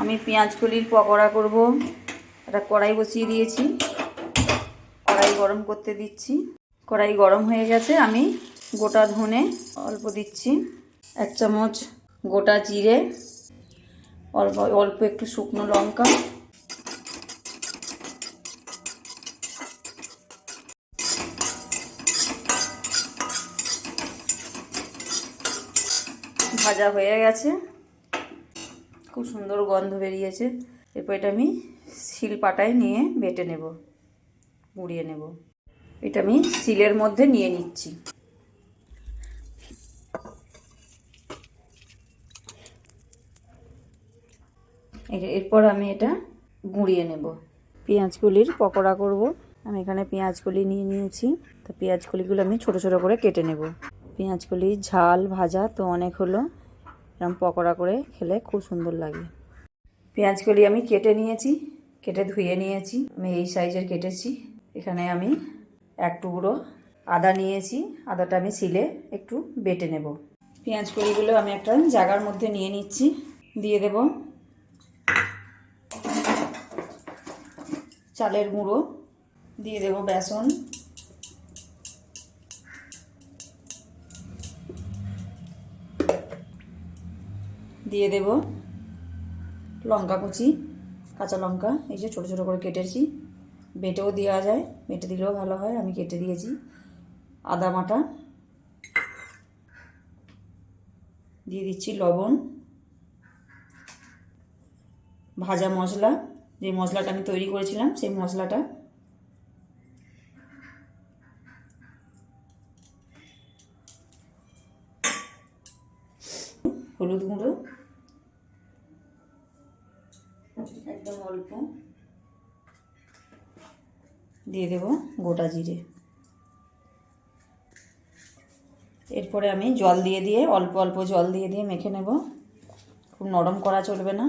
আমি পেঁয়াজ কলির পকোড়া করব। একটা কড়াই বসিয়ে দিয়েছি। কড়াই গরম করতে দিচ্ছি। কড়াই গরম হয়ে গেছে, আমি গোটা ধনে অল্প দিচ্ছি। এক চামচ গোটা জিরে, অল্প অল্প একটু শুকনো লঙ্কা। ভাজা হয়ে গেছে। খুব সুন্দর গন্ধ বেরিয়েছে। এরপর এটা আমি শিল পাটায় নিয়ে বেটে নেব মুড়িয়ে নেব। এটা আমি শিলের মধ্যে নিয়ে নিচ্ছি। এরপর আমি এটা গুঁড়িয়ে নেব। পেঁয়াজগুলির পকোড়া করব। আমি এখানে পেঁয়াজগুলি নিয়ে নিয়েছি। তো পেঁয়াজগুলিগুলো আমি ছোট ছোট করে কেটে নেব। পেঁয়াজগুলি ঝাল ভাজা তো অনেক হলো। এরকম পকোড়া করে খেলে খুব সুন্দর লাগে। পেঁয়াজগুলি আমি কেটে নিয়েছি, কেটে ধুয়ে নিয়েছি। আমি এই সাইজের কেটেছি। এখানে আমি এক টুকরো আদা নিয়েছি। আদাটা আমি শিলে একটু বেটে নেব। পেঁয়াজ কলিগুলো আমি একটা জাগার মধ্যে নিয়ে নিচ্ছি। দিয়ে দেব চালের গুঁড়ো। দিয়ে দেব বেসন। দিয়ে দেব লঙ্কা কুচি, কাঁচা লঙ্কা, এই যে ছোটো ছোটো করে কেটেছি। বেটেও দেওয়া যায়, বেটে দিলেও ভালো হয়, আমি কেটে দিয়েছি। আদা মাটা দিয়ে দিচ্ছি লবণ। ভাজা মশলা, যে মশলাটা আমি তৈরি করেছিলাম, সেই মশলাটা। হলুদ গুঁড়ো একদম অল্প। দিয়ে দেব গোটা জিরে। এরপরে আমি জল দিয়ে দিয়ে, অল্প অল্প জল দিয়ে দিয়ে মেখে নেব। খুব নরম করা চলবে না।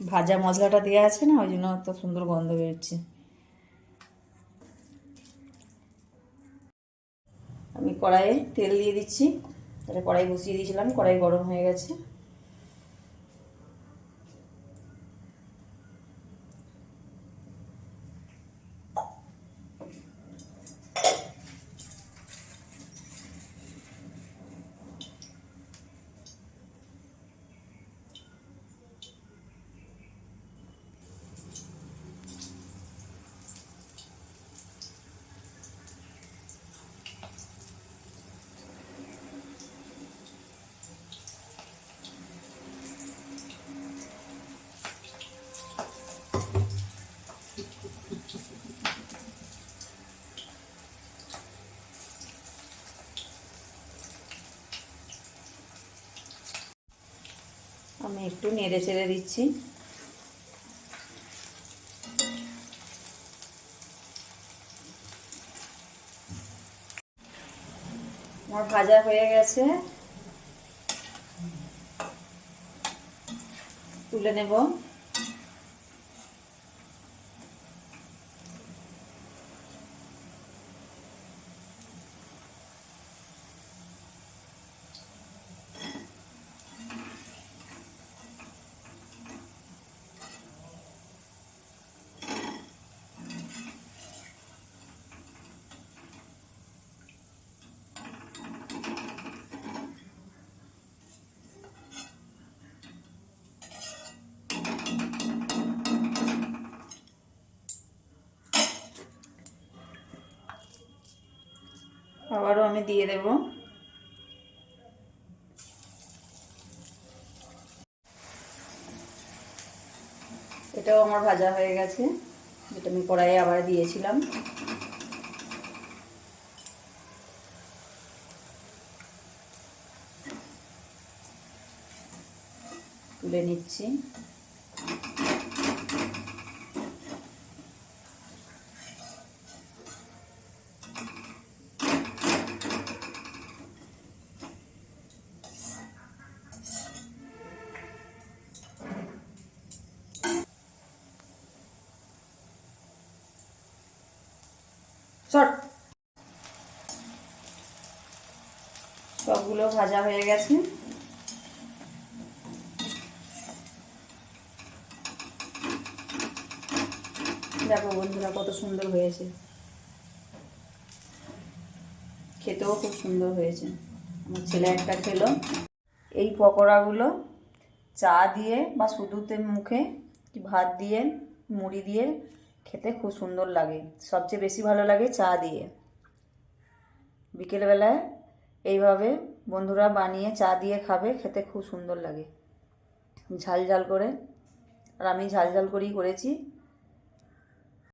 ভাজা মশলাটা দেওয়া আছে না, ওই জন্য এত সুন্দর গন্ধ বেরোচ্ছে। আমি কড়াইয়ে তেল দিয়ে দিচ্ছি। তাহলে কড়াই বসিয়ে দিয়েছিলাম, কড়াই গরম হয়ে গেছে। আমি একটু নেড়ে চেড়ে দিচ্ছি। আমার ভাজা হয়ে গেছে। তুলে নেব। আবারও আমি দিয়ে দেব। এটাও আমার ভাজা হয়ে গেছে, যেটা আমি কড়াইয়ে আবার দিয়েছিলাম। তুলে নিচ্ছি। চট। সবগুলো ভাজা হয়ে গেছে। দেখো বন্ধুরা কত সুন্দর হয়েছে। খেতেও খুব সুন্দর হয়েছে। আমার ছেলে একটা খেলো। এই পকোড়াগুলো চা দিয়ে বা শুধুতে মুখে ভাত দিয়ে, মুড়ি দিয়ে খেতে খুব সুন্দর লাগে। সবচেয়ে বেশি ভালো লাগে চা দিয়ে। বিকেলবেলায় এইভাবে বন্ধুরা বানিয়ে চা দিয়ে খাবে, খেতে খুব সুন্দর লাগে। ঝাল ঝাল করে। আর আমি ঝাল ঝাল করেই করেছি।